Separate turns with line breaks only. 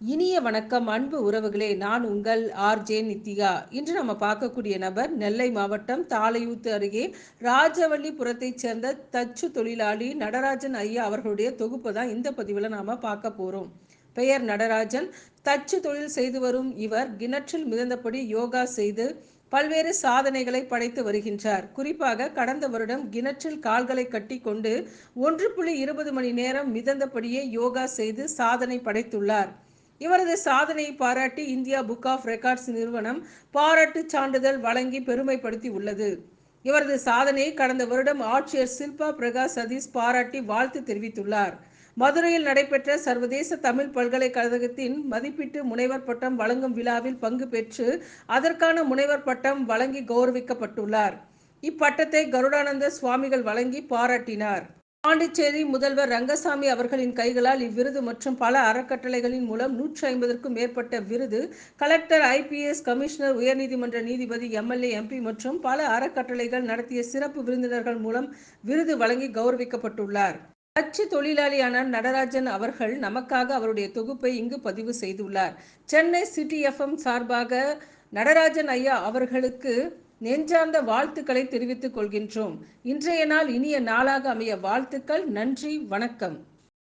இனிய வணக்கம் அன்பு உறவுகளே நான் உங்கள் ஆர்ஜே நித்திகா இன்று நம்ம பார்க்கக்கூடிய நபர் நெல்லை மாவட்டம் தாளையூத்து அருகே ராஜவல்லிபுரத்தைச் சேர்ந்த தச்சு தொழிலாளி நடராஜன் ஐயா அவர்களுடைய தொகுப்பு தான் இந்த பதிவில் நாம் பார்க்க போகிறோம் பெயர் நடராஜன். தச்சு தொழில் செய்து வரும் இவர் கிணற்றில் மிதந்தபடி யோகா செய்து பல்வேறு சாதனைகளை படைத்து வருகின்றார். குறிப்பாக கடந்த வருடம் கிணற்றில் கால்களை கட்டி கொண்டு ஒன்று புள்ளி இருபது மணி நேரம் மிதந்தபடியே யோகா செய்து சாதனை படைத்துள்ளார். இவரது சாதனையை பாராட்டி இந்தியா புக் ஆஃப் ரெக்கார்ட்ஸ் நிறுவனம் பாராட்டு சான்றிதழ் வழங்கி பெருமைப்படுத்தி உள்ளது. இவரது சாதனையை கடந்த வருடம் ஆட்சியர் சில்பா பிரகாஷ் சதீஷ் பாராட்டி வாழ்த்து தெரிவித்துள்ளார். மதுரையில் நடைபெற்ற சர்வதேச தமிழ் பல்கலைக்கழகத்தின் மதிப்பீட்டு முனைவர் பட்டம் வழங்கும் விழாவில் பங்கு பெற்று அதற்கான முனைவர் பட்டம் வழங்கி கௌரவிக்கப்பட்டுள்ளார். இப்பட்டத்தை கருடானந்த சுவாமிகள் வழங்கி பாராட்டினார். பாண்டிச்சேரி முதல்வர் ரங்கசாமி அவர்களின் கைகளால் இவ்விருது மற்றும் பல அறக்கட்டளைகளின் மூலம் நூற்றி ஐம்பதற்கும் மேற்பட்ட விருது கலெக்டர் ஐபிஎஸ் கமிஷனர் உயர்நீதிமன்ற நீதிபதி எம்எல்ஏ எம்பி மற்றும் பல அறக்கட்டளைகள் நடத்திய சிறப்பு விருந்தினர்கள் மூலம் விருது வழங்கி கௌரவிக்கப்பட்டுள்ளார். கட்சி தொழிலாளியான நடராஜன் அவர்கள் நமக்காக அவருடைய தொகுப்பை இங்கு பதிவு செய்துள்ளார். சென்னை சிட்டி எஃப்எம் சார்பாக நடராஜன் ஐயா அவர்களுக்கு நெஞ்சார்ந்த வாழ்த்துக்களை தெரிவித்துக் கொள்கின்றோம். இன்றைய நாள் இனிய நாளாக அமைய வாழ்த்துக்கள் நன்றி வணக்கம்.